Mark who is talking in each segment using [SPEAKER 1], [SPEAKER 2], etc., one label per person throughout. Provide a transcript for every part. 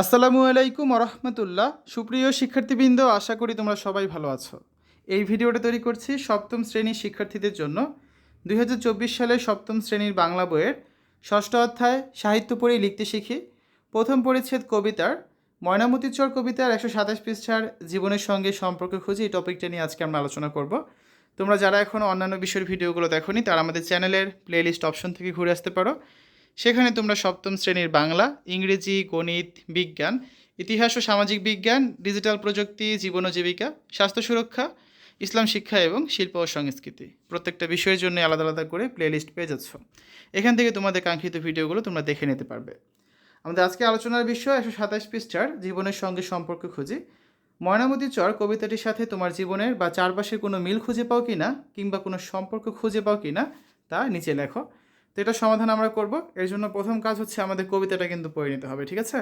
[SPEAKER 1] আসসালামু আলাইকুম রহমতুল্লাহ সুপ্রিয় শিক্ষার্থীবৃন্দ, আশা করি তোমরা সবাই ভালো আছো। এই ভিডিওটা তৈরি করছি সপ্তম শ্রেণির শিক্ষার্থীদের জন্য। দুই সালে সপ্তম শ্রেণির বাংলা বইয়ের ষষ্ঠ অধ্যায় সাহিত্য পড়ে লিখতে শিখি। প্রথম পরিচ্ছেদ কবিতার, ময়নামতিচর কবিতার একশো সাতাশ পৃষ্ঠার জীবনের সঙ্গে সম্পর্ক খুঁজে এই টপিকটা নিয়ে আজকে আমরা আলোচনা করব। তোমরা যারা এখন অন্যান্য বিষয়ের ভিডিওগুলো দেখোনি, তারা আমাদের চ্যানেলের প্লেলিস্ট অপশন থেকে ঘুরে আসতে পারো। সেখানে তোমরা সপ্তম শ্রেণির বাংলা, ইংরেজি, গণিত, বিজ্ঞান, ইতিহাস ও সামাজিক বিজ্ঞান, ডিজিটাল প্রযুক্তি, জীবন ও জীবিকা, স্বাস্থ্য সুরক্ষা, ইসলাম শিক্ষা এবং শিল্প ও সংস্কৃতি। প্রত্যেকটা বিষয়ের জন্য আলাদা আলাদা করে প্লেলিস্ট পেয়ে যাচ্ছ। এখান থেকে তোমাদের কাঙ্ক্ষিত ভিডিওগুলো তোমরা দেখে নিতে পারবে। আমাদের আজকে আলোচনার বিষয় একশো সাতাশ পৃষ্ঠার জীবনের সঙ্গে সম্পর্ক খুঁজি। ময়নামতি চর কবিতাটির সাথে তোমার জীবনের বা চারপাশের কোনো মিল খুঁজে পাও কি না কিংবা কোনো সম্পর্ক খুঁজে পাও কি না তা নিচে লেখো। তো এটা সমাধান আমরা করব। এর জন্য প্রথম কাজ হচ্ছে আমাদের কবিতাটা কিন্তু পড়ে নিতে হবে, ঠিক আছে?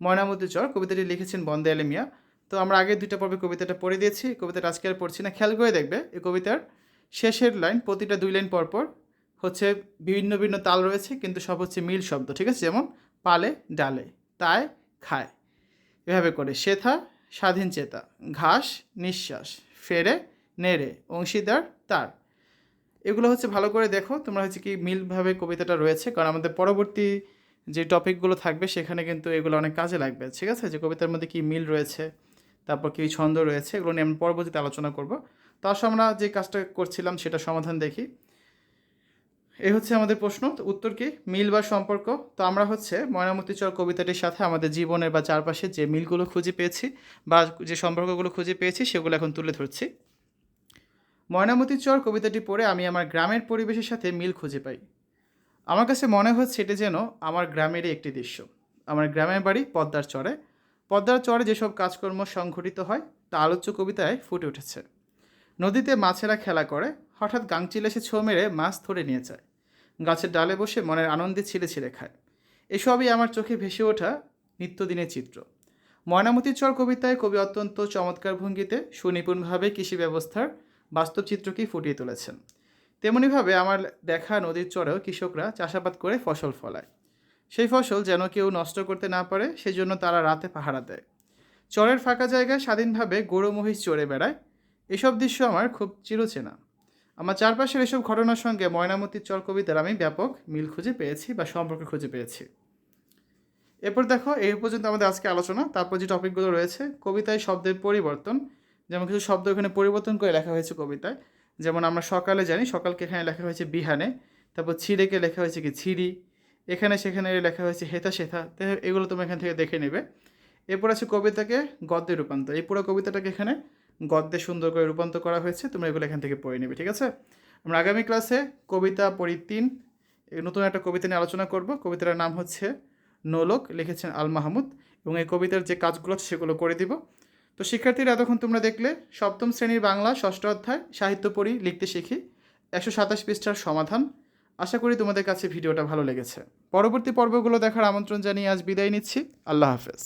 [SPEAKER 1] ময়নামতি চর কবিতাটি লিখেছেন বন্দে আলী মিয়া। তো আমরা আগে দুইটা পর্বে কবিতাটা পড়ে দিয়েছি, কবিতাটা আজকে আর পড়ছি না। খেয়াল করে দেখবে এই কবিতার শেষের লাইন, প্রতিটা দুই লাইন পর পর হচ্ছে বিভিন্ন ভিন্ন তাল রয়েছে, কিন্তু সব হচ্ছে মিল শব্দ, ঠিক আছে? যেমন পালে ডালে তায় খায়। এভাবে করে শেথা স্বাধীন চেতা, ঘাস নিঃশ্বাস, ফেরে নেড়ে, অংশীদার তার। এগুলো হচ্ছে ভালো করে দেখো। তোমরা হচ্ছে কি মিলভাবে কবিতাটা রয়েছে। কারণ আমাদের পরবর্তী যে টপিকগুলো থাকবে, সেখানে কিন্তু এগুলো অনেক কাজে লাগবে, ঠিক আছে? যে কবিতার মধ্যে কী মিল রয়েছে, তারপর কী ছন্দ রয়েছে, এগুলো নিয়ে আমি পরবর্তীতে আলোচনা করব। তো আসলে আমরা যে কাজটা করছিলাম, সেটা সমাধান দেখি। এই হচ্ছে আমাদের প্রশ্ন উত্তর কি? মিল বা সম্পর্ক? তো আমরা হচ্ছে ময়নামতি চর কবিতাটির সাথে আমাদের জীবনের বা চারপাশে যে মিলগুলো খুঁজে পেয়েছি বা যে সম্পর্কগুলো খুঁজে পেয়েছি, সেগুলো এখন তুলে ধরছি। ময়নামতি চর কবিতাটি পড়ে আমি আমার গ্রামের পরিবেশের সাথে মিল খুঁজে পাই। আমার কাছে মনে হচ্ছে এটি যেন আমার গ্রামেরই একটি দৃশ্য। আমার গ্রামের বাড়ি পদ্মার চরে। পদ্মার চরে যেসব কাজকর্ম সংঘটিত হয়, তা আলোচ্য কবিতায় ফুটে উঠেছে। নদীতে মাছেরা খেলা করে, হঠাৎ গাংচিল এসে ছো মেরে মাছ ধরে নিয়ে যায়। গাছের ডালে বসে মনের আনন্দে ছিঁড়ে ছিঁড়ে খায়। এসবই আমার চোখে ভেসে ওঠা নিত্যদিনের চিত্র। ময়নামতির চর কবিতায় কবি অত্যন্ত চমৎকার ভঙ্গিতে সুনিপুণভাবে কৃষি ব্যবস্থার বাস্তব চিত্রকেই ফুটিয়ে তুলেছেন। তেমনিভাবে আমার দেখা নদীর চরেও কৃষকরা চাষাবাদ করে ফসল ফলায়। সেই ফসল যেন কেউ নষ্ট করতে না পারে সেই জন্য তারা রাতে পাহারা দেয়। চরের ফাঁকা জায়গায় স্বাধীনভাবে গরু, মহিষ চড়ে বেড়ায়। এসব দৃশ্য আমার খুব চিরচেনা। আমার চারপাশের এসব ঘটনার সঙ্গে ময়নামতির চর কবিতার আমি ব্যাপক মিল খুঁজে পেয়েছি বা সম্পর্ক খুঁজে পেয়েছি। এরপর দেখো, এই পর্যন্ত আমাদের আজকে আলোচনা। তারপর যে টপিকগুলো রয়েছে, কবিতায় শব্দের পরিবর্তন যেমন কিছু শব্দ এখানে পরিবর্তন করে লেখা হয়েছে কবিতায়। যেমন আমরা সকালে জানি, সকালকে এখানে লেখা হয়েছে বিহানে। তারপর ছিঁড়েকে লেখা হয়েছে কি ছিঁড়ি। এখানে সেখানে লেখা হয়েছে হেতা সেথা। এগুলো তুমি এখান থেকে দেখে নেবে। এরপর আছে কবিতাকে গদ্যে রূপান্তর। এই পুরো কবিতাটাকে এখানে গদ্যে সুন্দর করে রূপান্তর করা হয়েছে। তোমরা এগুলো এখান থেকে পড়ে নেবে, ঠিক আছে? আমরা আগামী ক্লাসে কবিতা পড়ি তিন। নতুন একটা কবিতা নিয়ে আলোচনা করব। কবিতাটার নাম হচ্ছে নোলক, লিখেছেন আল মাহমুদ। এবং এই কবিতার যে কাজগুলো আছে সেগুলো করে দিব। তো শিক্ষার্থীরা এতক্ষণ তোমরা দেখলে, সপ্তম শ্রেণির বাংলা, ষষ্ঠ অধ্যায়, সাহিত্য পড়ি, লিখতে শিখি, একশো সাতাশ পৃষ্ঠার সমাধান। আশা করি তোমাদের কাছে ভিডিওটা ভালো লেগেছে। পরবর্তী পর্বগুলো দেখার আমন্ত্রণ জানিয়ে আজ বিদায় নিচ্ছি। আল্লাহ হাফেজ।